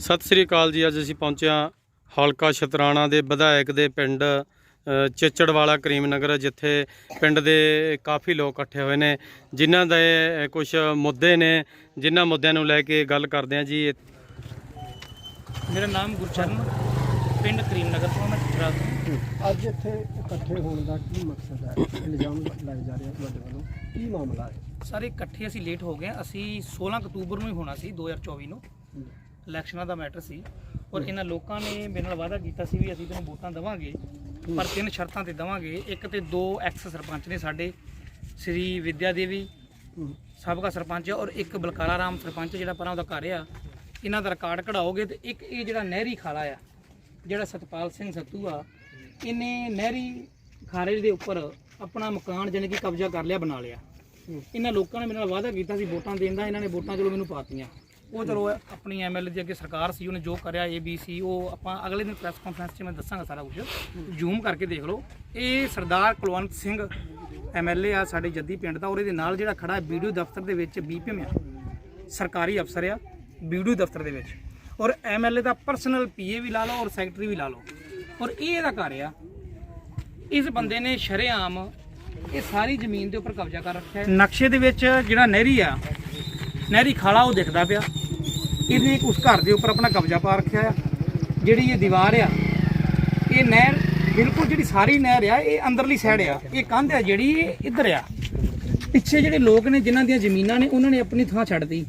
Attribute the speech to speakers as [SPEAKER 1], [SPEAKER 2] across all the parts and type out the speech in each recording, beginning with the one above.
[SPEAKER 1] ਸਤਿ ਸ੍ਰੀ ਅਕਾਲ ਜੀ ਅੱਜ ਅਸੀਂ ਪਹੁੰਚੇ ਹਾਂ ਹਲਕਾ ਸ਼ਤਰਾਣਾ ਦੇ ਵਿਧਾਇਕ ਦੇ ਪਿੰਡ ਚਿੱਚੜਵਾਲਾ ਕਰੀਮਨਗਰ ਜਿੱਥੇ ਪਿੰਡ ਦੇ ਕਾਫੀ ਲੋਕ ਇਕੱਠੇ ਹੋਏ ਨੇ ਜਿਨ੍ਹਾਂ ਦੇ ਕੁਝ ਮੁੱਦੇ ਨੇ ਜਿਨ੍ਹਾਂ ਮੁੱਦਿਆਂ ਨੂੰ ਲੈ ਕੇ ਗੱਲ ਕਰਦੇ ਹਾਂ ਜੀ।
[SPEAKER 2] ਮੇਰਾ ਨਾਮ ਗੁਰਚਰਨ ਪਿੰਡ ਕਰੀਮਨਗਰ ਤੋਂ ਮੈਂ ਤੋਂ।
[SPEAKER 3] ਅੱਜ ਇੱਥੇ ਇਕੱਠੇ ਹੋਣ ਦਾ ਕੀ ਮਕਸਦ ਹੈ? ਇਲਜ਼ਾਮ ਲਾਏ ਜਾ ਰਹੇ ਆ ਤੁਹਾਡੇ ਵੱਲੋਂ। ਕੀ ਮਾਮਲਾ ਹੈ?
[SPEAKER 2] ਸਾਰੇ ਇਕੱਠੇ ਅਸੀਂ ਲੇਟ ਹੋ ਗਏ। ਅਸੀਂ 16 ਅਕਤੂਬਰ ਨੂੰ ਹੀ ਹੋਣਾ ਸੀ 2024 ਨੂੰ। ਇਲੈਕਸ਼ਨਾਂ ਦਾ ਮੈਟਰ ਸੀ ਔਰ ਇਹਨਾਂ ਲੋਕਾਂ ਨੇ ਮੇਰੇ ਨਾਲ ਵਾਅਦਾ ਕੀਤਾ ਸੀ ਵੀ ਅਸੀਂ ਤੈਨੂੰ ਵੋਟਾਂ ਦੇਵਾਂਗੇ ਪਰ ਤਿੰਨ ਸ਼ਰਤਾਂ ਤੇ ਦੇਵਾਂਗੇ ਇੱਕ ਤੇ ਦੋ ਐਕਸ ਸਰਪੰਚ ਨੇ ਸਾਡੇ ਸ੍ਰੀ ਵਿਦਿਆ ਦੇਵੀ ਸਾਬਕਾ ਸਰਪੰਚ ਔਰ ਇੱਕ ਬਲਕਾਰਾ ਰਾਮ ਸਰਪੰਚ ਜਿਹੜਾ ਪਰਾਂ ਉਹਦਾ ਘਰ ਆ ਇਹਨਾਂ ਦਾ ਰਿਕਾਰਡ ਕਢਾਓਗੇ ਤੇ ਇੱਕ ਇਹ ਜਿਹੜਾ ਨਹਿਰੀ ਖਾਲਾ ਆ ਜਿਹੜਾ ਸਤਪਾਲ ਸਿੰਘ ਸੱਤੂ ਆ ਇਹਨੇ ਨਹਿਰੀ ਖਾਰੇ ਦੇ ਉੱਪਰ ਆਪਣਾ ਮਕਾਨ ਜਾਣੀ ਕਿ ਕਬਜ਼ਾ ਕਰ ਲਿਆ ਬਣਾ ਲਿਆ। ਇਹਨਾਂ ਲੋਕਾਂ ਨੇ ਮੇਰੇ ਨਾਲ ਵਾਅਦਾ ਕੀਤਾ ਸੀ ਵੋਟਾਂ ਦੇਣ ਦਾ ਇਹਨਾਂ ਨੇ ਵੋਟਾਂ ਚਲੋ ਮੈਨੂੰ ਪਾਤੀਆਂ। ਉਹ ਚਲੋ ਆਪਣੀ ਐਮਐਲਏ ਦੀ ਅੱਗੇ ਸਰਕਾਰ ਸੀ, ਉਹਨੇ ਜੋ ਕਰਿਆ ਏਬੀਸੀ ਉਹ ਆਪਾਂ ਅਗਲੇ ਦਿਨ ਪ੍ਰੈਸ ਕਾਨਫਰੰਸ 'ਚ ਮੈਂ ਦੱਸਾਂਗਾ ਸਾਰਾ ਕੁਝ ਜ਼ੂਮ ਕਰਕੇ ਦੇਖ ਲਓ। ਇਹ ਸਰਦਾਰ ਕੁਲਵੰਤ ਸਿੰਘ ਐਮਐਲਏ ਆ, ਸਾਡੇ ਜੱਦੀ ਪਿੰਡ ਦਾ, ਔਰ ਇਹਦੇ ਨਾਲ ਜਿਹੜਾ ਖੜਾ ਹੈ ਵੀਡੀਓ ਦਫ਼ਤਰ ਦੇ ਵਿੱਚ ਬੀਪੀਐਮ ਆ। ਸਰਕਾਰੀ ਅਫਸਰ ਆ ਵੀਡੀਓ ਦਫ਼ਤਰ ਦੇ ਵਿੱਚ। ਔਰ ਐਮਐਲਏ ਦਾ ਪਰਸਨਲ ਪੀਏ ਵੀ ਲਾ ਲਓ, ਔਰ ਸੈਕਟਰੀ ਵੀ ਲਾ ਲਓ। ਔਰ ਇਹ ਇਹਦਾ ਘਰ ਆ। ਇਸ ਬੰਦੇ ਨੇ ਸ਼ਰੇਆਮ ਇਹ ਸਾਰੀ ਜ਼ਮੀਨ ਦੇ ਉੱਪਰ ਕਬਜ਼ਾ ਕਰ ਰੱਖਿਆ ਹੈ। ਨਕਸ਼ੇ ਦੇ ਵਿੱਚ ਜਿਹੜਾ ਨਹਿਰੀ ਆ ਨਹਿਰੀ ਖਾਲਾ ਉਹ ਦਿਖਦਾ ਪਿਆ। ਇਹਨੇ ਉਸ ਘਰ ਦੇ ਉੱਪਰ ਆਪਣਾ ਕਬਜ਼ਾ ਪਾ ਰੱਖਿਆ ਆ। ਜਿਹੜੀ ਇਹ ਦੀਵਾਰ ਆ ਇਹ ਨਹਿਰ ਬਿਲਕੁਲ ਜਿਹੜੀ ਸਾਰੀ ਨਹਿਰ ਆ ਇਹ ਅੰਦਰਲੀ ਸਾਈਡ ਆ। ਇਹ ਕੰਧ ਆ ਜਿਹੜੀ ਇਹ ਇੱਧਰ ਆ। ਪਿੱਛੇ ਜਿਹੜੇ ਲੋਕ ਨੇ ਜਿਨ੍ਹਾਂ ਦੀਆਂ ਜ਼ਮੀਨਾਂ ਨੇ ਉਹਨਾਂ ਨੇ ਆਪਣੀ ਥਾਂ ਛੱਡਤੀ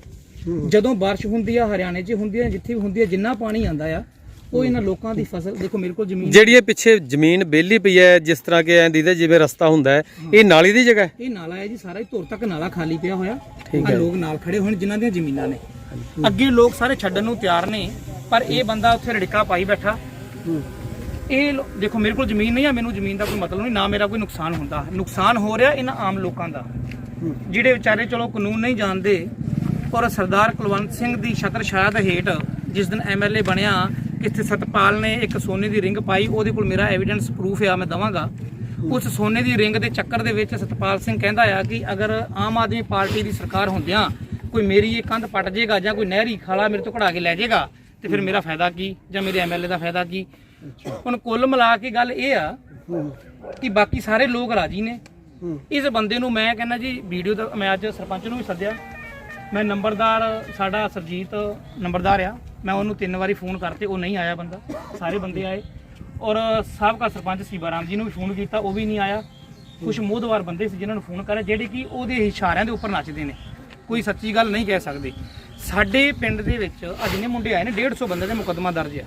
[SPEAKER 2] ਜਦੋਂ ਬਾਰਿਸ਼ ਹੁੰਦੀ ਆ ਹਰਿਆਣੇ 'ਚ ਹੁੰਦੀ ਆ ਜਿੱਥੇ ਵੀ ਹੁੰਦੀ ਆ ਜਿੰਨਾ ਪਾਣੀ ਆਂਦਾ ਆ ਉਹ ਇਹਨਾਂ ਲੋਕਾਂ ਦੀ ਫਸਲ ਦੇਖੋ ਮੇਰੇ ਕੋਲ ਜ਼ਮੀਨ
[SPEAKER 1] ਜਿਹੜੀ ਇਹ ਪਿੱਛੇ ਜ਼ਮੀਨ ਬੇਲੀ ਪਈ ਹੈ ਜਿਸ ਤਰ੍ਹਾਂ ਕਿ ਐਂ ਦੀਦੇ ਜਿਵੇਂ ਰਸਤਾ ਹੁੰਦਾ ਹੈ ਇਹ ਨਾਲੀ ਦੀ ਜਗ੍ਹਾ ਹੈ?
[SPEAKER 2] ਇਹ ਨਾਲਾ ਹੈ ਜੀ ਸਾਰਾ ਹੀ ਧੁਰ ਤੱਕ ਨਾਲਾ ਖਾਲੀ ਪਿਆ ਹੋਇਆ। ਆ ਲੋਕ ਨਾਲ ਖੜੇ ਹੋਣ ਜਿਨ੍ਹਾਂ ਦੀਆਂ ਜ਼ਮੀਨਾਂ ਨੇ। ਅੱਗੇ ਲੋਕ ਸਾਰੇ ਛੱਡਣ ਨੂੰ ਤਿਆਰ ਨੇ ਪਰ ਇਹ ਬੰਦਾ ਉੱਥੇ ਰੜਿਕਾ ਪਾਈ ਬੈਠਾ। ਇਹ ਲੋ- ਦੇਖੋ ਮੇਰੇ ਕੋਲ ਜ਼ਮੀਨ ਨਹੀਂ ਆ ਮੈਨੂੰ ਜ਼ਮੀਨ ਦਾ ਕੋਈ ਮਤਲਬ ਨਹੀਂ ਨਾ ਮੇਰਾ ਕੋਈ ਨੁਕਸਾਨ ਹੁੰਦਾ। ਨੁਕਸਾਨ ਹੋ ਰਿਹਾ ਇਹਨਾਂ ਆਮ ਲੋਕਾਂ ਦਾ। ਜਿਹੜੇ ਵਿਚਾਰੇ ਚਲੋ ਕਾਨੂੰਨ ਨਹੀਂ ਜਾਣਦੇ ਔਰ ਸਰਦਾਰ ਕੁਲਵੰਤ ਸਿੰਘ ਦੀ ਛਤਰ ਛਾਇਆ ਦੇ ਹੇਠ ਜਿਸ ਦਿਨ ਐਮਐਲਏ ਬਣਿਆ ਇੱਥੇ ਸਤਪਾਲ ਨੇ ਇੱਕ ਸੋਨੇ ਦੀ ਰਿੰਗ ਪਾਈ ਉਹਦੇ ਕੋਲ ਮੇਰਾ ਐਵੀਡੈਂਸ ਪ੍ਰੂਫ ਆ ਮੈਂ ਦਵਾਂਗਾ। ਉਸ ਸੋਨੇ ਦੀ ਰਿੰਗ ਦੇ ਚੱਕਰ ਦੇ ਵਿੱਚ ਸਤਪਾਲ ਸਿੰਘ ਕਹਿੰਦਾ ਆ ਕਿ ਅਗਰ ਆਮ ਆਦਮੀ ਪਾਰਟੀ ਦੀ ਸਰਕਾਰ ਹੁੰਦਿਆਂ ਕੋਈ ਮੇਰੀ ਇਹ ਕੰਧ ਪੱਟ ਜੇਗਾ ਜਾਂ ਕੋਈ ਨਹਿਰੀ ਖਾਲਾ ਮੇਰੇ ਤੋਂ ਕਢਾ ਕੇ ਲੈ ਜਾਏਗਾ ਤੇ ਫਿਰ ਮੇਰਾ ਫਾਇਦਾ ਕੀ ਜਾਂ ਮੇਰੇ ਐਮਐਲਏ ਦਾ ਫਾਇਦਾ ਕੀ? ਹੁਣ ਕੁੱਲ ਮਿਲਾ ਕੇ ਗੱਲ ਇਹ ਆ ਕਿ ਬਾਕੀ ਸਾਰੇ ਲੋਕ ਰਾਜੀ ਨੇ। ਇਸ ਬੰਦੇ ਨੂੰ ਮੈਂ ਕਹਿੰਦਾ ਜੀ ਵੀਡੀਓ ਦਾ ਮੈਂ ਅੱਜ ਸਰਪੰਚ ਨੂੰ ਵੀ ਸੱਦਿਆ। ਮੈਂ ਨੰਬਰਦਾਰ ਸਾਡਾ ਸਰਜੀਤ ਨੰਬਰਦਾਰ ਆ। ਮੈਂ ਉਹਨੂੰ ਤਿੰਨ ਵਾਰੀ ਫੋਨ ਕਰਤੇ ਉਹ ਨਹੀਂ ਆਇਆ ਬੰਦਾ। ਸਾਰੇ ਬੰਦੇ ਆਏ। ਔਰ ਸਾਬਕਾ ਸਰਪੰਚ ਸੀਬਾ ਰਾਮ ਜੀ ਨੂੰ ਵੀ ਫੋਨ ਕੀਤਾ ਉਹ ਵੀ ਨਹੀਂ ਆਇਆ। ਕੁਝ ਮੋਹਦਵਾਰ ਬੰਦੇ ਸੀ ਜਿਨ੍ਹਾਂ ਨੂੰ ਫੋਨ ਕਰਿਆ ਜਿਹੜੇ ਕਿ ਉਹਦੇ ਇਸ਼ਾਰਿਆਂ ਦੇ ਉੱਪਰ ਨੱਚਦੇ ਨੇ। ਕੋਈ ਸੱਚੀ ਗੱਲ ਨਹੀਂ ਕਹਿ ਸਕਦੇ। ਸਾਡੇ ਪਿੰਡ ਦੇ ਵਿੱਚ ਅੱਜ ਨੇ ਮੁੰਡੇ ਆਏ ਨੇ 150 ਬੰਦੇ ਦੇ ਮੁਕੱਦਮਾ ਦਰਜ ਆ।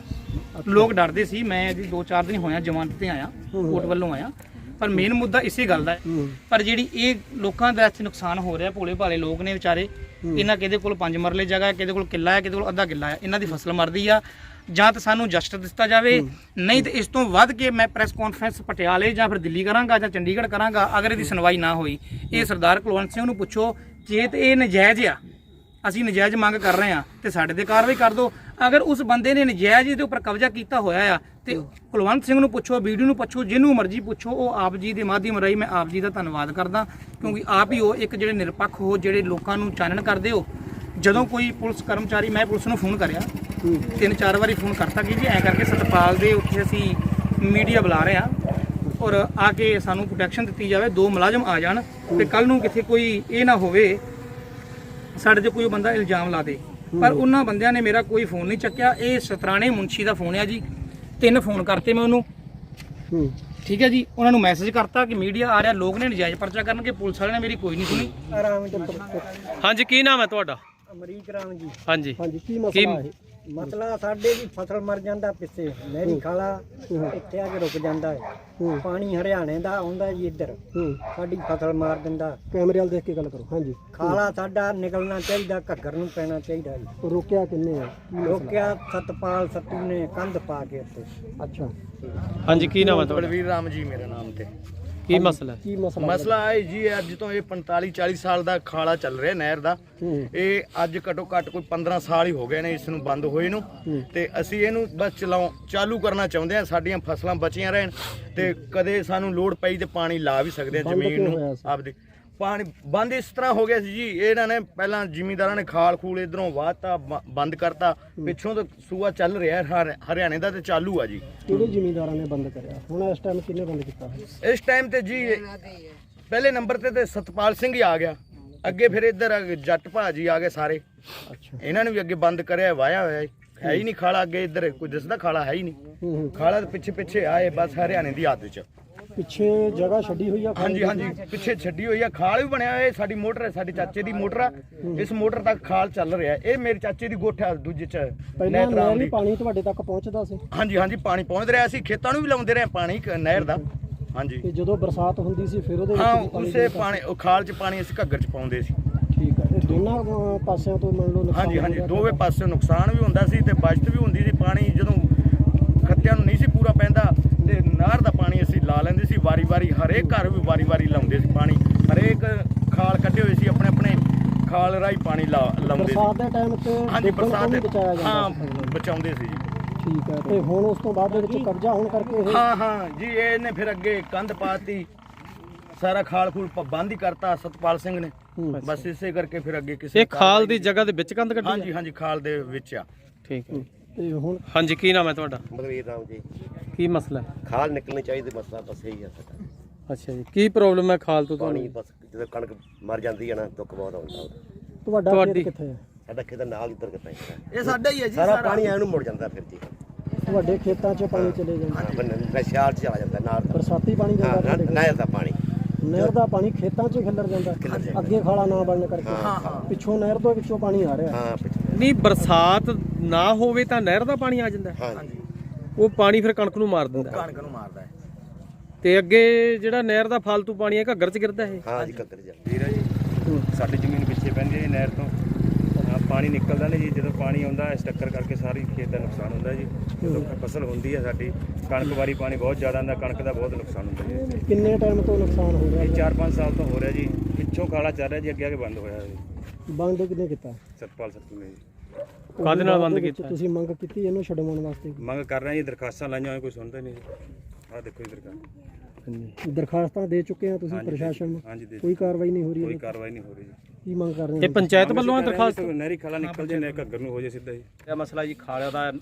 [SPEAKER 2] ਲੋਕ ਡਰਦੇ ਸੀ ਮੈਂ ਜੀ 2-4 ਦਿਨ ਹੋਇਆ ਜ਼ਮਾਨਤ ਤੇ ਆਇਆ ਕੋਰਟ ਵੱਲੋਂ ਆਇਆ। ਪਰ ਮੇਨ ਮੁੱਦਾ ਇਸੇ ਗੱਲ ਦਾ ਹੈ। ਪਰ ਜਿਹੜੀ ਇਹ ਲੋਕਾਂ ਦਾ ਇੱਥੇ ਨੁਕਸਾਨ ਹੋ ਰਿਹਾ ਭੋਲੇ ਭਾਲੇ ਲੋਕ ਨੇ ਵਿਚਾਰੇ ਇਹਨਾਂ ਕਿਹਦੇ ਕੋਲ ਪੰਜ ਮਰਲੇ ਜਗ੍ਹਾ ਹੈ ਕਿਹਦੇ ਕੋਲ ਕਿੱਲਾ ਹੈ ਕਿਹਦੇ ਕੋਲ ਅੱਧਾ ਕਿੱਲਾ ਹੈ ਇਹਨਾਂ ਦੀ ਫਸਲ ਮਰਦੀ ਆ। ਜਾਂ ਤਾਂ ਸਾਨੂੰ ਜਸਟਿਸ ਦਿੱਤਾ ਜਾਵੇ ਨਹੀਂ ਤੇ ਇਸ ਤੋਂ ਵੱਧ ਕੇ ਮੈਂ ਪ੍ਰੈਸ ਕਾਨਫਰੰਸ ਪਟਿਆਲੇ ਜਾਂ ਫਿਰ ਦਿੱਲੀ ਕਰਾਂਗਾ ਜਾਂ ਚੰਡੀਗੜ੍ਹ ਕਰਾਂਗਾ ਅਗਰ ਇਹਦੀ ਸੁਣਵਾਈ ਨਾ ਹੋਈ ਇਹ ਸਰਦਾਰ ਕੁਲਵੰਤ ਸਿੰਘ ਨੂੰ ਪੁੱਛੋ ਜੇ ਤੇ ਇਹ ਨਜਾਇਜ਼ ਆ ਅਸੀਂ ਨਜਾਇਜ਼ ਮੰਗ ਕਰ ਰਹੇ ਆ ਤੇ ਸਾਡੇ ਤੇ ਕਾਰਵਾਈ ਕਰ ਦਿਓ। ਅਗਰ ਉਸ ਬੰਦੇ ਨੇ ਨਜਾਇਜ਼ ਇਹਦੇ ਉੱਪਰ ਕਬਜ਼ਾ ਕੀਤਾ ਹੋਇਆ ਆ ਤੇ ਕੁਲਵੰਤ ਸਿੰਘ ਨੂੰ ਪੁੱਛੋ ਵੀਡੀਓ ਨੂੰ ਪੁੱਛੋ ਜਿਹਨੂੰ ਮਰਜ਼ੀ ਪੁੱਛੋ ਉਹ ਆਪ ਜੀ ਦੇ ਮਾਧਿਅਮ ਰਾਹੀਂ ਮੈਂ ਆਪ ਜੀ ਦਾ ਧੰਨਵਾਦ ਕਰਦਾ ਕਿਉਂਕਿ ਆਪ ਹੀ ਉਹ ਇੱਕ ਜਿਹੜੇ ਨਿਰਪੱਖ ਹੋ ਜਿਹੜੇ ਲੋਕਾਂ ਨੂੰ ਚਾਨਣ ਕਰਦੇ ਹੋ। ਜਦੋਂ ਕੋਈ ਪੁਲਿਸ ਕਰਮਚਾਰੀ ਮੈਂ ਪੁਲਿਸ ਨੂੰ ਫੋਨ ਕਰਿਆ। ਤਿੰਨ ਚਾਰ ਵਾਰੀ ਫੋਨ ਕਰਤਾ ਕਿ ਜੀ ਐ ਕਰਕੇ ਸਤਪਾਲ ਦੇ ਉੱਥੇ ਅਸੀਂ ਮੀਡੀਆ ਬੁਲਾ ਰਹੇ ਆ ਔਰ ਆ ਕੇ ਸਾਨੂੰ ਪ੍ਰੋਟੈਕਸ਼ਨ ਦਿੱਤੀ ਜਾਵੇ ਦੋ ਮੁਲਾਜ਼ਮ ਆ ਜਾਣ ਤੇ ਕੱਲ ਨੂੰ ਕਿਥੇ ਕੋਈ ਇਹ ਨਾ ਹੋਵੇ ਸਾਡੇ ਤੇ ਕੋਈ ਬੰਦਾ ਇਲਜ਼ਾਮ ਲਾ ਦੇ। ਪਰ ਉਹਨਾਂ ਬੰਦਿਆਂ ਨੇ ਮੇਰਾ ਕੋਈ ਫੋਨ ਨਹੀਂ ਚੱਕਿਆ। ਇਹ ਸਤਰਾਣੇ ਮੁੰਸ਼ੀ ਦਾ ਫੋਨ ਆ ਜੀ। ਤਿੰਨ ਫੋਨ ਕਰਤੇ ਮੈਂ ਉਹਨੂੰ।
[SPEAKER 3] ਹੂੰ।
[SPEAKER 2] ਠੀਕ ਹੈ ਜੀ? ਉਹਨਾਂ ਨੂੰ ਮੈਸੇਜ ਕਰਤਾ ਕਿ ਮੀਡੀਆ ਆ ਰਿਹਾ ਲੋਕ ਨੇ ਨਜਾਇਜ਼ ਪਰਚਾ ਕਰਨਗੇ ਪੁਲਿਸ ਵਾਲਿਆਂ ਨੇ ਮੇਰੀ ਕੋਈ ਨਹੀਂ ਸੁਣੀ।
[SPEAKER 3] ਆਰਾਮ
[SPEAKER 1] ਹਾਂਜੀ ਕੀ ਨਾਮ ਹੈ ਤੁਹਾਡਾ?
[SPEAKER 3] ਅਮਰੀਕ ਰਾਮ ਜੀ।
[SPEAKER 1] ਹਾਂਜੀ।
[SPEAKER 3] ਹਾਂਜੀ ਕੀ ਮਸਲਾ ਹੈ? ਮਸਲਾ ਸਾਡੇ ਵੀ ਫਸਲ ਮਰ ਜਾਂਦਾ ਪਿੱਛੇ। ਨਹਿਰੀ ਖਾਲਾ ਇੱਥੇ ਆ ਕੇ ਰੁਕ ਜਾਂਦਾ ਹੈ। ਪਾਣੀ ਹਰਿਆਣੇ ਦਾ ਆਉਂਦਾ ਜੀ ਇੱਧਰ। ਸਾਡੀ ਫਸਲ ਮਾਰ ਦਿੰਦਾ। ਕੈਮਰੇ ਵਾਲ ਦੇਖ ਕੇ ਗੱਲ ਕਰੋ। ਹਾਂਜੀ। ਖਾਲਾ ਸਾਡਾ ਨਿਕਲਣਾ ਚਾਹੀਦਾ ਘੱਗਰ ਨੂੰ ਪੈਣਾ ਚਾਹੀਦਾ ਜੀ। ਰੋਕਿਆ ਕਿੰਨੇ ਆ? ਰੋਕਿਆ ਸਤਪਾਲ ਸੱਤੂ ਨੇ ਕੰਧ ਪਾ ਕੇ ਉੱਤੇ ਅੱਛਾ।
[SPEAKER 1] ਹਾਂਜੀ ਕੀ ਨਾਮ ਹੈ ਤੁਹਾਡਾ?
[SPEAKER 4] ਬਲਵੀਰ ਰਾਮ ਜੀ ਮੇਰੇ ਨਾਮ ਤੇ।
[SPEAKER 1] ਕੀ ਮਸਲਾ ਹੈ?
[SPEAKER 3] ਕੀ ਮਸਲਾ
[SPEAKER 4] ਮਸਲਾ ਹੈ ਜੀ ਅੱਜ ਤੋਂ ਇਹ 45 40 ਸਾਲ ਦਾ ਖਾਲਾ ਚੱਲ ਰਿਹਾ ਨਹਿਰ ਦਾ। ਇਹ ਅੱਜ ਘਟੋ ਘੱਟ ਕੋਈ 15 ਸਾਲ ਹੀ ਹੋ ਗਏ ਨੇ ਇਸ ਨੂੰ ਬੰਦ ਹੋਏ ਨੂੰ। ਤੇ ਅਸੀਂ ਇਹਨੂੰ ਬਸ ਚਲਾਉ ਚਾਲੂ ਕਰਨਾ ਚਾਹੁੰਦੇ ਆ ਸਾਡੀਆਂ ਫਸਲਾਂ ਬਚੀਆਂ ਰਹਿਣ। ਤੇ ਕਦੇ ਸਾਨੂੰ ਲੋੜ ਪਈ ਤੇ ਪਾਣੀ ਲਾ ਵੀ ਸਕਦੇ ਆ ਜ਼ਮੀਨ ਨੂੰ ਆਪਦੀ ਪਾਣੀ ਬੰਦ ਇਸ ਤਰ੍ਹਾਂ ਹੋ ਗਿਆ ਸੀ ਜੀ। ਇਹਨਾਂ ਨੇ ਪਹਿਲਾਂ ਜ਼ਿਮੀਂਦਾਰਾਂ ਨੇ ਖਾਲ ਖੂਲ ਇਧਰੋਂ ਵਾਹਤਾ ਬ- ਬੰਦ ਕਰਤਾ। ਪਿੱਛੋਂ ਤਾਂ ਸੂਆ ਚੱਲ ਰਿਹਾ ਹਰ- ਹਰਿਆਣੇ ਦਾ ਤੇ ਚਾਲੂ ਆ ਜੀ।
[SPEAKER 3] ਕਿਹੜੇ ਜ਼ਿਮੀਂਦਾਰਾਂ ਨੇ ਬੰਦ ਕਰਿਆ? ਹੁਣ ਇਸ ਟਾਈਮ ਕਿੰਨੇ ਬੰਦ ਕੀਤਾ?
[SPEAKER 4] ਇਸ ਟਾਈਮ ਤੇ ਜੀ ਪਹਿਲੇ ਨੰਬਰ ਤੇ ਤੇ ਸਤਪਾਲ ਸਿੰਘ ਹੀ ਆ ਗਿਆ। ਅੱਗੇ ਫਿਰ ਇੱਧਰ ਜੱਟ ਭਾਜੀ ਆ ਗਏ ਸਾਰੇ।
[SPEAKER 3] ਅੱਛਾ।
[SPEAKER 4] ਇਹਨਾਂ ਨੇ ਵੀ ਅੱਗੇ ਬੰਦ ਕਰਿਆ ਵਾਇਆ ਹੋਇਆ ਹੈ ਹੈ ਹੀ ਨਹੀਂ ਖਾਲਾ ਅੱਗੇ ਇੱਧਰ ਕੋਈ ਦਿਸਦਾ ਖਾਲਾ ਹੈ ਹੀ ਨਹੀਂ।
[SPEAKER 3] ਹੂੰ ਹੂੰ।
[SPEAKER 4] ਖਾਲਾ ਦੇ ਪਿੱਛੇ ਪਿੱਛੇ ਆਏ ਬਸ ਹਰਿਆਣੇ ਦੀ ਆਦਤ ਚ।
[SPEAKER 3] ਪਿੱਛੇ ਜਗ੍ਹਾ ਛੱਡੀ ਹੋਈ ਆ
[SPEAKER 4] ਹਾਂਜੀ ਹਾਂਜੀ ਪਿੱਛੇ ਛੱਡੀ ਹੋਈ ਆ। ਖਾਲ ਵੀ ਬਣਿਆ ਹੋਇਆ ਇਹ ਸਾਡੀ ਮੋਟਰ ਹੈ ਸਾਡੇ ਚਾਚੇ ਦੀ ਮੋਟਰ ਆ। ਇਸ ਮੋਟਰ ਤੱਕ ਖਾਲ ਚੱਲ ਰਿਹਾ ਇਹ ਮੇਰੇ ਚਾਚੇ ਦੀ ਗੋਠਾ ਦੂਜੇ ਚ
[SPEAKER 3] ਪਹਿਲਾਂ
[SPEAKER 4] ਦੀ।
[SPEAKER 3] ਪਾਣੀ ਤੁਹਾਡੇ ਤੱਕ ਪਹੁੰਚਦਾ ਸੀ।
[SPEAKER 4] ਹਾਂਜੀ ਹਾਂਜੀ ਪਾਣੀ ਪਹੁੰਚ ਰਿਹਾ ਸੀ। ਖੇਤਾਂ ਨੂੰ ਵੀ ਲਾਉਂਦੇ ਰਹੇ ਪਾਣੀ ਕ- ਨਹਿਰ ਦਾ। ਹਾਂਜੀ।
[SPEAKER 3] ਤੇ ਜਦੋਂ ਬਰਸਾਤ ਹੁੰਦੀ ਸੀ ਫਿਰ ਉਹਦੇ
[SPEAKER 4] ਹਾਂ
[SPEAKER 3] ਵਿੱਚ ਵੀ ਪਾਣੀ
[SPEAKER 4] ਉਸੇ ਪਾਣੀ ਉਹ ਖਾਲ ਚ ਪਾਣੀ ਅਸੀਂ ਘੱਗਰ ਚ ਪਾਉਂਦੇ ਸੀ।
[SPEAKER 3] ਠੀਕ ਹੈ ਇਹ ਦੋਨਾਂ ਅਹ, ਪਾਸਿਆਂ ਤੋਂ ਮੰਨ ਲਓ ਨੁਕਸਾਨ
[SPEAKER 4] ਹਾਂਜੀ
[SPEAKER 3] ਹੋ
[SPEAKER 4] ਹਾਂਜੀ
[SPEAKER 3] ਗਿਆ
[SPEAKER 4] ਦੋਵੇਂ ਪਾਸੇ ਨੁਕਸਾਨ ਵੀ ਹੁੰਦਾ ਸੀ ਤੇ ਬਚਤ ਵੀ ਹੁੰਦੀ ਸੀ। ਪਾਣੀ ਜਦੋਂ ਖੱਤਿਆਂ ਨੂੰ ਨਹੀਂ ਸੀ ਪੂਰਾ ਪੈਂਦਾ ਨਹਿਰ ਦਾ ਪਾਣੀ ਅਸੀਂ ਲਾ ਲੈਂਦੇ ਸੀ ਵਾਰੀ-ਵਾਰੀ ਹਰੇਕ ਘਰ ਵੀ ਵਾਰੀ-ਵਾਰੀ ਲਾਉਂਦੇ ਸੀ ਪਾਣੀ। ਹਰੇਕ ਖਾਲ ਕੱਢੇ ਹੋਏ ਸੀ ਆਪਣੇ ਆਪਣੇ ਖਾਲ ਰਾਹੀਂ ਪਾਣੀ ਲਾ ਲਾਉਂਦੇ
[SPEAKER 3] ਬਰਸਾਤ
[SPEAKER 4] ਸੀ
[SPEAKER 3] ਦੇ ਟਾਈਮ ਤੇ
[SPEAKER 4] ਹਾਂਜੀ ਬਰਸਾਤ ਦੇ
[SPEAKER 3] ਬਚਾਇਆ ਜਾਂਦਾ
[SPEAKER 4] ਹਾਂ
[SPEAKER 3] ਸੀ।
[SPEAKER 4] ਬਚਾਉਂਦੇ ਸੀ ਜੀ।
[SPEAKER 3] ਠੀਕ ਹੈ ਤੇ ਹੁਣ ਉਸ ਤੋਂ ਬਾਅਦ ਦੇ ਵਿੱਚ ਕਬਜ਼ਾ ਹੋਣ ਕਰਕੇ ਇਹ
[SPEAKER 4] ਹਾਂ ਹਾਂ ਜੀ ਇਹਨੇ ਫਿਰ ਅੱਗੇ ਕੰਧ ਪਾਤੀ। ਸਾਰਾ ਖਾਲ ਖੂਲ ਬੰਦ ਹੀ ਕਰਤਾ ਸਤਪਾਲ ਸਿੰਘ ਨੇ। ਬਸ ਇਸੇ ਕਰਕੇ ਫਿਰ ਅੱਗੇ ਕਿਸੇ
[SPEAKER 1] ਇਹ ਖਾਲ ਦੀ ਜਗ੍ਹਾ ਦੇ ਵਿੱਚ ਕੰਧ ਕੱਢੀ
[SPEAKER 4] ਹਾਂਜੀ ਹਾਂਜੀ ਖਾਲ ਦੇ ਵਿੱਚ ਆ।
[SPEAKER 1] ਠੀਕ ਹੈ।
[SPEAKER 3] ਤੇ ਹੁਣ
[SPEAKER 1] ਹਾਂਜੀ ਕੀ ਨਾਮ ਹੈ ਤੁਹਾਡਾ?
[SPEAKER 5] ਬਲਵੀਰ ਰਾਮ ਜੀ।
[SPEAKER 1] ਕੀ ਮਸਲਾ ਹੈ?
[SPEAKER 5] ਖਾਲ ਨਿਕਲਣੀ ਚਾਹੀਦੀ ਮਸਲਾ ਬਸ ਇਹੀ ਆ ਸਾਡਾ।
[SPEAKER 1] ਅੱਛਾ ਜੀ ਕੀ ਪ੍ਰੋਬਲਮ ਹੈ ਖਾਲ ਤੋਂ
[SPEAKER 5] ਪਾਣੀ
[SPEAKER 1] ਤੁਹਾਨੂੰ?
[SPEAKER 5] ਬਸ ਜਦੋਂ ਕਣਕ ਮਰ ਜਾਂਦੀ ਹੈ ਨਾ ਦੁੱਖ ਬਹੁਤ ਆਉਂਦਾ ਉਹਦਾ।
[SPEAKER 3] ਤੁਹਾਡਾ
[SPEAKER 1] ਤੁਹਾਡੀ-
[SPEAKER 3] ਖੇਤ ਕਿੱਥੇ ਹੈ?
[SPEAKER 5] ਸਾਡਾ ਖੇਤ ਨਾਲ ਇੱਧਰ ਕਿਤਾ ਹੈ।
[SPEAKER 4] ਇਹ ਸਾਡਾ ਹੀ ਹੈ ਜੀ
[SPEAKER 5] ਸਾਰਾ ਪਾਣੀ ਐ ਨੂੰ ਮੁੜ ਜਾਂਦਾ ਫਿਰ ਜੀ।
[SPEAKER 3] ਤੁਹਾਡੇ ਖੇਤਾਂ 'ਚ ਪਾਣੀ ਚਲੇ ਜਾਂਦਾ।
[SPEAKER 5] ਹਾਂ ਬੰਨ ਸਿਆਲ ਚ ਚਲਾ ਜਾਂਦਾ ਨਾਲ ਦਾ।
[SPEAKER 3] ਬਰਸਾਤੀ ਪਾਣੀ ਜਾਂਦਾ
[SPEAKER 5] ਹਾਂ
[SPEAKER 3] ਤੁਹਾਡੇ
[SPEAKER 5] ਨਹਿਰ ਦਾ ਪਾਣੀ।
[SPEAKER 3] ਨਹਿਰ ਦਾ ਪਾਣੀ ਖੇਤਾਂ 'ਚ ਖਿੱਲਰ ਜਾਂਦਾ।
[SPEAKER 5] ਖਿੱਲਰ ਜਾਂਦਾ।
[SPEAKER 3] ਅੱਗੇ ਖਾਲਾ ਨਾ ਬਣਨ ਕਰਕੇ। ਪਿੱਛੋਂ ਨਹਿਰ ਤੋਂ ਵਿੱਚੋਂ ਪਾਣੀ ਆ ਰਿਹਾ।
[SPEAKER 5] ਹਾਂ ਪਿੱਛੇ
[SPEAKER 1] ਨਹੀਂ ਬਰਸਾਤ ਨਾ ਹੋਵੇ ਤਾਂ ਨਹਿਰ ਦਾ ਪਾਣੀ ਆ ਜਾਂਦਾ ਹੈ।
[SPEAKER 5] ਹਾਂ ਜੀ
[SPEAKER 1] ਉਹ ਪਾਣੀ ਫਿਰ ਕਣਕ ਨੂੰ ਮਾਰ ਦਿੰਦਾ ਹੈ।
[SPEAKER 4] ਕਣਕ ਨੂੰ ਮਾਰਦਾ ਹੈ।
[SPEAKER 1] ਤੇ ਅੱਗੇ ਜਿਹੜਾ ਨਹਿਰ ਦਾ ਫालतू ਪਾਣੀ ਹੈ ਘੱਗਰ 'ਚ ਗਿਰਦਾ ਇਹ
[SPEAKER 5] ਹਾਂ। ਜੀ ਕੱਕਰ ਜਾ
[SPEAKER 6] ਵੀਰ ਹੈ ਜੀ ਸਾਡੀ ਜ਼ਮੀਨ ਪਿੱਛੇ ਪੈਂਦੀ ਹੈ ਜੀ ਨਹਿਰ ਤੋਂ। ਹਾਂ ਪਾਣੀ ਨਿਕਲਦਾ ਨਹੀਂ ਜੀ ਜਦੋਂ ਪਾਣੀ ਆਉਂਦਾ ਇਸ ਟੱਕਰ ਕਰਕੇ ਸਾਰੀ ਖੇਤ ਦਾ ਨੁਕਸਾਨ ਹੁੰਦਾ ਜੀ। ਜਦੋਂ ਫਸਲ ਹੁੰਦੀ ਹੈ ਸਾਡੀ ਕਣਕ ਵਾਰੀ ਪਾਣੀ ਬਹੁਤ ਜ਼ਿਆਦਾ ਆਉਂਦਾ ਕਣਕ ਦਾ ਬਹੁਤ ਨੁਕਸਾਨ ਹੁੰਦਾ ਜੀ।
[SPEAKER 3] ਕਿੰਨੇ ਟਾਈਮ ਤੋਂ ਨੁਕਸਾਨ ਹੋ
[SPEAKER 6] ਇਹ
[SPEAKER 3] ਰਿਹਾ
[SPEAKER 6] 4-5 ਸਾਲ ਤੋਂ ਹੋ ਰਿਹਾ ਜੀ। ਪਿੱਛੋਂ ਕਾਲਾ ਚੱਲ ਰਿਹਾ ਜੀ ਅੱਗੇ ਆ ਕੇ ਬੰਦ ਹੋਇਆ ਜੀ।
[SPEAKER 3] ਬੰਦ ਕਿਨੇ ਕੀਤਾ?
[SPEAKER 6] ਸਤਪਾਲ ਸਤਪੂ ਨੇ ਜੀ।
[SPEAKER 1] ਕਾਹਦੇ ਨਾਲ ਬੰਦ
[SPEAKER 3] ਵਿੱਚ
[SPEAKER 1] ਕੀਤਾ?
[SPEAKER 3] ਤੁਸੀਂ ਮੰਗ ਕੀਤੀ ਇਹਨੂੰ ਛਡਵਾਉਣ ਵਾਸਤੇ?
[SPEAKER 6] ਮੰਗ ਕਰ ਰਹੇ ਹਾਂ ਜੀ ਦਰਖਾਸਤਾਂ ਲਾਈਆਂ ਹੋਈਆਂ ਕੋਈ ਸੁਣਦਾ ਨਹੀਂ ਜੀ। ਆਹ ਦੇਖੋ ਜੀ ਦਰਖਾਸਤ।
[SPEAKER 3] ਦਰਖਾਸਤਾਂ ਦੇ ਚੁੱਕੇ ਆ ਤੁਸੀਂ
[SPEAKER 6] ਹਾਂਜੀ,
[SPEAKER 3] ਪ੍ਰਸ਼ਾਸਨ ਨੂੰ।
[SPEAKER 6] ਹਾਂਜੀ ਦੇ
[SPEAKER 3] ਕੋਈ ਕਾਰਵਾਈ ਨਹੀਂ ਹੋ ਰਹੀ
[SPEAKER 6] ਕੋਈ
[SPEAKER 3] ਇਹਦੇ
[SPEAKER 6] ਕਾਰਵਾਈ ਨਹੀਂ ਹੋ ਰਹੀ ਜੀ।
[SPEAKER 3] ਤੇ। ਕੀ ਮੰਗ ਕਰ ਰਹੇ
[SPEAKER 1] ਇਹ
[SPEAKER 3] ਹੋ
[SPEAKER 1] ਪੰਚਾਇਤ ਵੱਲੋਂ ਹੈ ਦਰਖਾਸਤ?
[SPEAKER 6] ਨਹਿਰੀ ਖਾਲਾ ਨਿਕਲ ਜੇ ਨੇ ਘੱਗਰ ਨੂੰ ਹੋ ਜੇ ਸਿੱਧਾ ਜੀ।
[SPEAKER 7] ਇਹ ਮਸਲਾ ਜੀ ਖਾਲਿਆ ਦਾ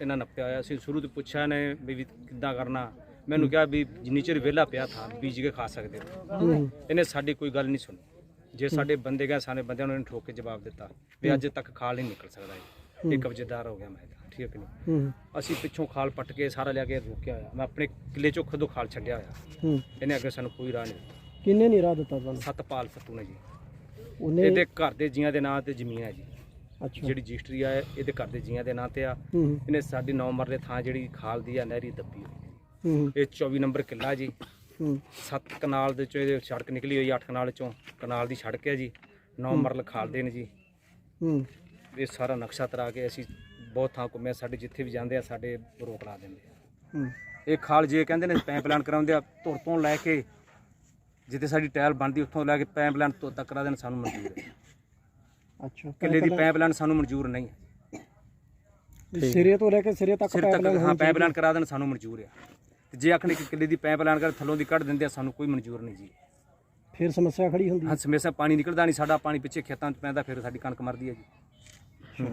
[SPEAKER 7] ਇਹਨਾਂ ਨੱਪਿਆ ਹੋਇਆ। ਸੀ ਸ਼ੁਰੂ ਤੋਂ ਪੁੱਛਿਆ ਨੇ ਵੀ ਵੀ ਕਿੱਦਾਂ ਕਰਨਾ। ਮੈਨੂੰ ਕਿਹਾ ਵੀ ਜਿੰਨੀ ਚਿਰ ਵਿਹਲਾ ਪਿਆ ਥਾ ਬੀਜ ਕੇ ਖਾ ਸਕਦੇ ਹੋ
[SPEAKER 3] ਹੂੰ।
[SPEAKER 7] ਇਹਨੇ ਸਾਡੀ ਕੋਈ ਗੱਲ ਨਹੀਂ ਸੁਣੀ। ਜੇ ਸਾਡੇ ਬੰਦੇ ਗਏ ਸਾਡੇ ਬੰਦਿਆਂ ਨੂੰ ਠੋਕ ਕੇ ਜਵਾਬ ਦਿੱਤਾ ਵੀ ਅੱਜ ਤੱਕ ਖਾਲ ਨਹੀਂ ਨਿਕਲ ਸਕਦਾ ਇਹ। ਇਹ ਕਬਜ਼ੇਦਾਰ ਹੋ ਗਿਆ ਮੈਂ ਠੀਕ ਹੈ ਕਿ ਨਹੀਂ? ਅਸੀਂ ਪਿੱਛੋਂ ਖਾਲ ਪੱਟ ਕੇ ਸਾਰਾ ਲਿਆ ਕੇ ਰੋਕਿਆ ਹੋਇਆ। ਮੈਂ ਆਪਣੇ ਕਿੱਲੇ ਚੋਂ ਖੁਦੋਂ ਖਾਲ ਛੱਡਿਆ ਹੋਇਆ। ਇਹਨੇ ਅੱਗੇ ਸਾਨੂੰ ਕੋਈ ਰਾਹ ਨਹੀਂ ਦਿੱਤਾ।
[SPEAKER 3] ਕਿੰਨੇ ਨਹੀਂ ਰਾਹ ਦਿੱਤਾ ਤੁਹਾਨੂੰ?
[SPEAKER 7] ਸਤਪਾਲ ਸੱਤੂ ਨੇ ਜੀ।
[SPEAKER 3] ਉਹਨੇ
[SPEAKER 7] ਇਹਦੇ ਘਰ ਦੇ ਜੀਆਂ ਦੇ ਨਾਂ ਤੇ ਜ਼ਮੀਨ ਹੈ ਜੀ।
[SPEAKER 3] ਅੱਛਾ।
[SPEAKER 7] ਜਿਹੜੀ ਰਜਿਸਟਰੀ ਆ ਇਹਦੇ ਘਰ ਦੇ ਜੀਆਂ ਦੇ ਨਾਂ ਤੇ ਆ। ਇਹਨੇ ਸਾਡੀ 9 ਮਰਲੇ ਥਾਂ ਜਿਹੜੀ ਖਾਲ ਦੀ ਆ ਨਹਿਰੀ ਦੱਬੀ ਹੋਈ। ਇਹ 24 ਨੰਬਰ ਕਿੱਲਾ ਜੀ। ਸੱਤ ਕਨਾਲ ਦੇ ਚੋਂ ਇਹਦੇ ਸੜਕ ਨਿਕਲੀ ਹੋਈ 8 ਕਨਾਲ ਚੋਂ ਕਨਾਲ ਦੀ ਸੜਕ ਹੈ ਜੀ। 9 ਮਰਲ ਖਾਲ ਦੇ ਨੇ ਜੀ।
[SPEAKER 3] ਹੂੰ।
[SPEAKER 7] ਇਹ ਸਾਰਾ ਨਕਸ਼ਾ ਤਰਾ ਕੇ ਅਸੀਂ ਬਹੁਤ ਥਾਂ ਘੁੰਮੇ ਸਾਡੇ ਜਿੱਥੇ ਵੀ ਜਾਂਦੇ ਆ ਸਾਡੇ ਰੋਕ ਲਾ ਦਿੰਦੇ ਆ।
[SPEAKER 3] ਹੂੰ।
[SPEAKER 7] ਇਹ ਖਾਲ ਜੇ ਕਹਿੰਦੇ ਨੇ ਪਾਈਪਲਾਈਨ ਕਰਾਉਂਦੇ ਆ ਧੁਰ ਤੋਂ ਲੈ ਕੇ ਜਿੱਥੇ ਸਾਡੀ ਟਾਇਲ ਬਣਦੀ ਉੱਥੋਂ ਲੈ ਕੇ ਪਾਈਪਲਾਈਨ ਤੋਂ ਤੱਕ ਕਰਾ ਦੇਣ ਸਾਨੂੰ ਮਨਜ਼ੂਰ ਹੈ।
[SPEAKER 3] ਅੱਛਾ
[SPEAKER 7] ਕਿੱਲੇ ਦੀ ਪਾਈਪਲਾਈਨ ਸਾਨੂੰ ਮਨਜ਼ੂਰ ਨਹੀਂ ਹੈ।
[SPEAKER 3] ਸਿਰੇ ਤੋਂ ਲੈ ਕੇ ਸਿਰੇ ਤੱਕ
[SPEAKER 7] ਸਿਰ ਤੱਕ ਹਾਂ ਪਾਈਪਲਾਈਨ ਕਰਾ ਦੇਣ ਸਾਨੂੰ ਮਨਜ਼ੂਰ ਆ ਤੇ ਜੇ ਆਖਣੇ ਕਿ ਕਿੱਲੇ ਦੀ ਪਾਈਪਲਾਈਨ ਕਰ ਥੱਲੋਂ ਦੀ ਕੱਢ ਦਿੰਦੇ ਆ ਸਾਨੂੰ ਕੋਈ ਮਨਜ਼ੂਰ ਨਹੀਂ ਜੀ।
[SPEAKER 3] ਫਿਰ ਸਮੱਸਿਆ ਖੜੀ ਹੁੰਦੀ ਹੈ?
[SPEAKER 7] ਸਮੇਸਾ ਪਾਣੀ ਨਿਕਲਦਾ ਨਹੀਂ ਸਾਡਾ ਪਾਣੀ ਪਿੱਛੇ ਖੇਤਾਂ 'ਚ ਪੈਂਦਾ ਫਿਰ ਸਾਡੀ ਕਣਕ ਮਰਦੀ ਹੈ ਜੀ।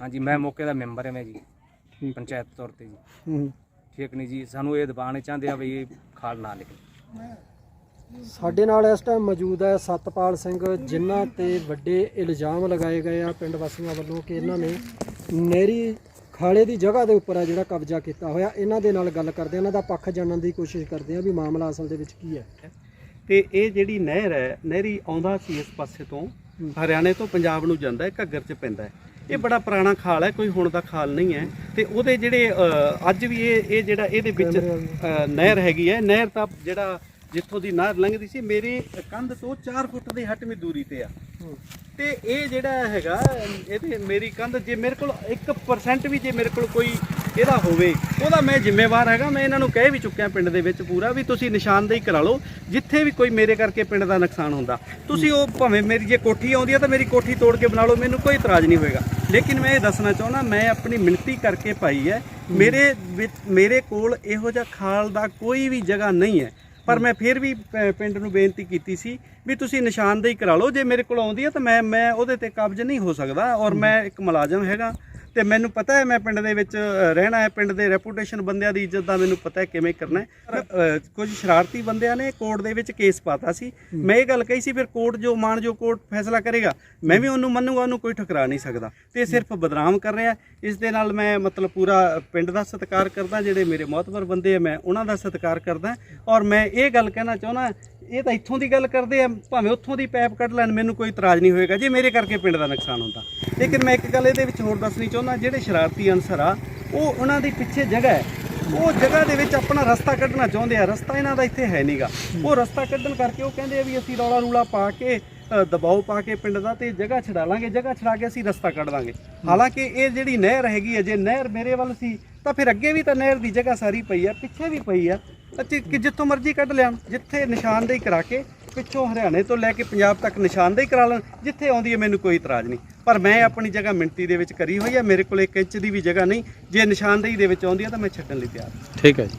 [SPEAKER 7] ਹਾਂਜੀ ਮੈਂ ਮੌਕੇ ਦਾ ਮੈਂਬਰ ਹਾਂ ਮੈਂ ਜੀ। ਪੰਚਾਇਤ ਤੌਰ ਤੇ ਜੀ।
[SPEAKER 3] ਹੂੰ।
[SPEAKER 7] ਠੀਕ ਨਹੀਂ ਜੀ ਸਾਨੂੰ ਇਹ ਦਬਾਣੇ ਚਾਹੁੰਦੇ ਆ ਵੀ ਇਹ ਖਾਲ ਨਾ ਨਿਕਲੇ।
[SPEAKER 3] ਸਾਡੇ ਨਾਲ ਇਸ ਟਾਈਮ ਮੌਜੂਦ ਹੈ ਸਤਪਾਲ ਸਿੰਘ ਜਿਨ੍ਹਾਂ ਤੇ ਵੱਡੇ ਇਲਜ਼ਾਮ ਲਗਾਏ ਗਏ ਆ ਪਿੰਡ ਵਾਸੀਆਂ ਵੱਲੋਂ ਕਿ ਇਹਨਾਂ ਨੇ ਨਹਿਰੀ ਖਾਲੇ ਦੀ ਜਗ੍ਹਾ ਦੇ ਉੱਪਰ ਆ ਜਿਹੜਾ ਕਬਜ਼ਾ ਕੀਤਾ ਹੋਇਆ ਇਹਨਾਂ ਦੇ ਨਾਲ ਗੱਲ ਕਰਦੇ ਆ ਇਹਨਾਂ ਦਾ ਪੱਖ ਜਾਣਨ ਦੀ ਕੋਸ਼ਿਸ਼ ਕਰਦੇ ਆ ਵੀ ਮਾਮਲਾ ਅਸਲ ਦੇ ਵਿੱਚ ਕੀ ਹੈ।
[SPEAKER 8] ਤੇ ਇਹ ਜਿਹੜੀ ਨਹਿਰ ਹੈ ਨਹਿਰੀ ਆਉਂਦਾ ਸੀ ਇਸ ਪਾਸੇ ਤੋਂ ਹਰਿਆਣੇ ਤੋਂ ਪੰਜਾਬ ਨੂੰ ਜਾਂਦਾ ਹੈ ਘੱਗਰ 'ਚ ਪੈਂਦਾ ਹੈ। ਇਹ ਬੜਾ ਪੁਰਾਣਾ ਖਾਲ ਹੈ ਕੋਈ ਹੁਣ ਦਾ ਖਾਲ ਨਹੀਂ ਹੈ। ਤੇ ਉਹਦੇ ਜਿਹੜੇ ਅ, ਅੱਜ ਵੀ ਇਹ ਇਹ ਜਿਹੜਾ ਇਹਦੇ ਵਿੱਚ ਅ, ਨਹਿਰ ਹੈਗੀ ਹੈ ਨਹਿਰ ਤਾਂ ਜਿਹੜਾ ਜਿੱਥੋਂ ਦੀ ਨਹਿਰ ਲੰਘਦੀ ਸੀ ਮੇਰੇ ਕੰਧ ਤੋਂ 4 ਫੁੱਟ ਦੀ ਹਟਵੀਂ ਦੂਰੀ ਤੇ ਆ। ਤੇ ਇਹ ਜਿਹੜਾ ਹੈਗਾ ਇਹਦੇ ਮੇਰੀ ਕੰਧ ਜੇ ਮੇਰੇ ਕੋਲ 1% ਵੀ ਜੇ ਮੇਰੇ ਕੋਲ ਕੋਈ ਇਹਦਾ ਹੋਵੇ ਉਹਦਾ ਮੈਂ ਜ਼ਿੰਮੇਵਾਰ ਹੈਗਾ ਮੈਂ ਇਹਨਾਂ ਨੂੰ ਕਹਿ ਵੀ ਚੁੱਕਿਆ ਪਿੰਡ ਦੇ ਵਿੱਚ ਪੂਰਾ ਵੀ ਤੁਸੀਂ ਨਿਸ਼ਾਨਦੇਹੀ ਕਰਾ ਲਓ ਜਿੱਥੇ ਵੀ ਕੋਈ ਮੇਰੇ ਕਰਕੇ ਪਿੰਡ ਦਾ ਨੁਕਸਾਨ ਹੁੰਦਾ। ਤੁਸੀਂ ਉਹ ਭਾਵੇਂ ਮੇਰੀ ਜੇ ਕੋਠੀ ਆਉਂਦੀ ਹੈ ਤਾਂ ਮੇਰੀ ਕੋਠੀ ਤੋੜ ਕੇ ਬਣਾ ਲਓ ਮੈਨੂੰ ਕੋਈ ਇਤਰਾਜ਼ ਨਹੀਂ ਹੋਏਗਾ। ਲੇਕਿਨ ਮੈਂ ਇਹ ਦੱਸਣਾ ਚਾਹੁੰਦਾ ਮੈਂ ਆਪਣੀ ਮਿਣਤੀ ਕਰਕੇ ਪਾਈ ਹੈ ਮੇਰੇ ਮੇਰੇ ਕੋਲ ਇਹੋ ਜਿਹਾ ਖਾਲ ਦਾ ਕੋਈ ਵੀ ਜਗ੍ਹਾ ਨਹੀਂ ਹੈ ਪਰ ਮੈਂ ਫਿਰ ਵੀ ਪ- ਪਿੰਡ ਨੂੰ ਬੇਨਤੀ ਕੀਤੀ ਸੀ ਵੀ ਤੁਸੀਂ ਨਿਸ਼ਾਨਦੇਹੀ ਕਰਾ ਲਓ। ਜੇ ਮੇਰੇ ਕੋਲ ਆਉਂਦੀ ਹੈ ਤਾਂ ਮੈਂ ਮੈਂ ਉਹਦੇ ਤੇ ਕਬਜ਼ ਨਹੀਂ ਹੋ ਸਕਦਾ ਔਰ ਮੈਂ ਇੱਕ ਮੁਲਾਜ਼ਮ ਹੈਗਾ। ਤੇ ਮੈਨੂੰ ਪਤਾ ਹੈ ਮੈਂ ਪਿੰਡ ਦੇ ਵਿੱਚ ਰਹਿਣਾ ਹੈ ਪਿੰਡ ਦੇ ਰੈਪੂਟੇਸ਼ਨ ਬੰਦਿਆਂ ਦੀ ਇੱਜ਼ਤ ਦਾ ਮੈਨੂੰ ਪਤਾ ਹੈ ਕਿਵੇਂ ਕਰਨਾ ਹੈ। ਕੁਝ ਸ਼ਰਾਰਤੀ ਬੰਦਿਆਂ ਨੇ ਕੋਰਟ ਦੇ ਵਿੱਚ ਕੇਸ ਪਾਤਾ ਸੀ। ਮੈਂ ਇਹ ਗੱਲ ਕਹੀ ਸੀ ਫਿਰ ਕੋਰਟ ਜੋ ਮਾਨ ਜੋ ਕੋਰਟ ਫੈਸਲਾ ਕਰੇਗਾ ਮੈਂ ਵੀ ਉਹਨੂੰ ਮੰਨੂਗਾ ਉਹਨੂੰ ਕੋਈ ਠੁਕਰਾ ਨਹੀਂ ਸਕਦਾ। ਤੇ ਸਿਰਫ ਬਦਨਾਮ ਕਰ ਰਿਹਾ ਇਸ ਦੇ ਨਾਲ ਮੈਂ ਮਤਲਬ ਪੂਰਾ ਪਿੰਡ ਦਾ ਸਤਿਕਾਰ ਕਰਦਾ ਜਿਹੜੇ ਮੇਰੇ ਮੌਤਬਰ ਬੰਦੇ ਆ ਮੈਂ ਉਹਨਾਂ ਦਾ ਸਤਿਕਾਰ ਕਰਦਾ। ਔਰ ਮੈਂ ਇਹ ਗੱਲ ਕਹਿਣਾ ਚਾਹੁੰਦਾ ਇਹ ਤਾਂ ਇੱਥੋਂ ਦੀ ਗੱਲ ਕਰਦੇ ਆ, ਭਾਵੇਂ ਉੱਥੋਂ ਦੀ ਪੈਪ ਕੱਢ ਲੈਣ, ਮੈਨੂੰ ਕੋਈ ਇਤਰਾਜ਼ ਨਹੀਂ ਹੋਏਗਾ। ਜੇ ਮੇਰੇ ਕਰਕੇ ਪਿੰਡ ਦਾ ਨੁਕਸਾਨ ਹੁੰਦਾ। ਲੇਕਿਨ ਮੈਂ ਇੱਕ ਗੱਲ ਇਹਦੇ ਵਿੱਚ ਹੋਰ ਦੱਸਣੀ ਚਾਹੁੰਦਾ, ਜਿਹੜੇ ਸ਼ਰਾਰਤੀ ਅਨਸਰ ਆ, ਉਹ ਉਹਨਾਂ ਦੀ ਪਿੱਛੇ ਜਗ੍ਹਾ ਹੈ। ਉਹ ਜਗ੍ਹਾ ਦੇ ਵਿੱਚ ਆਪਣਾ ਰਸਤਾ ਕੱਢਣਾ ਚਾਹੁੰਦੇ ਆ। ਰਸਤਾ ਇਹਨਾਂ ਦਾ ਇੱਥੇ ਹੈ ਨਹੀਂਗਾ ਉਹ ਰਸਤਾ ਕੱਢਣ ਕਰਕੇ ਉਹ ਕਹਿੰਦੇ ਆ ਵੀ ਅਸੀਂ ਰੌਲਾ ਰੂਲਾ ਪਾ ਕੇ ਦਬਾਅ ਪਾ ਕੇ ਪਿੰਡ ਦਾ ਤੇ ਜਗ੍ਹਾ ਛਡਾ ਲਾਂਗੇ, ਜਗ੍ਹਾ ਛਡਾ ਕੇ ਅਸੀਂ ਰਸਤਾ ਕੱਢ ਲਾਂਗੇ। ਹਾਲਾਂਕਿ ਇਹ ਜਿਹੜੀ ਨਹਿਰ ਹੈਗੀ ਹੈ, ਜੇ ਨਹਿਰ ਮੇਰੇ ਵੱਲ ਸੀ, ਤਾਂ ਫਿਰ ਅੱਗੇ ਵੀ ਤਾਂ ਨਹਿਰ ਦੀ ਜਗ੍ਹਾ ਸਾਰੀ ਪਈ ਆ ਪਿੱਛੇ ਵੀ ਪਈ ਆ ਅੱਛਾ ਕਿ ਜਿੱਥੋਂ ਮਰਜ਼ੀ ਕੱਢ ਲਿਆਣ ਜਿੱਥੇ ਨਿਸ਼ਾਨਦੇਹੀ ਕਰਾ ਕੇ ਪਿੱਛੋਂ ਹਰਿਆਣੇ ਤੋਂ ਲੈ ਕੇ ਪੰਜਾਬ ਤੱਕ ਨਿਸ਼ਾਨਦੇਹੀ ਕਰਾ ਲੈਣ, ਜਿੱਥੇ ਆਉਂਦੀ ਹੈ ਮੈਨੂੰ ਕੋਈ ਇਤਰਾਜ਼ ਨਹੀਂ। ਪਰ ਮੈਂ ਆਪਣੀ ਜਗ੍ਹਾ ਮਿੰਟੀ ਦੇ ਵਿੱਚ ਕਰੀ ਹੋਈ ਹੈ, ਮੇਰੇ ਕੋਲ ਇੱਕ ਇੰਚ ਦੀ ਵੀ ਜਗ੍ਹਾ ਨਹੀਂ, ਜੇ ਨਿਸ਼ਾਨਦੇਹੀ ਦੇ ਵਿੱਚ ਆਉਂਦੀ ਹੈ ਤਾਂ ਮੈਂ ਛੱਡਣ ਲਈ ਤਿਆਰ
[SPEAKER 1] ਠੀਕ ਹੈ ਜੀ।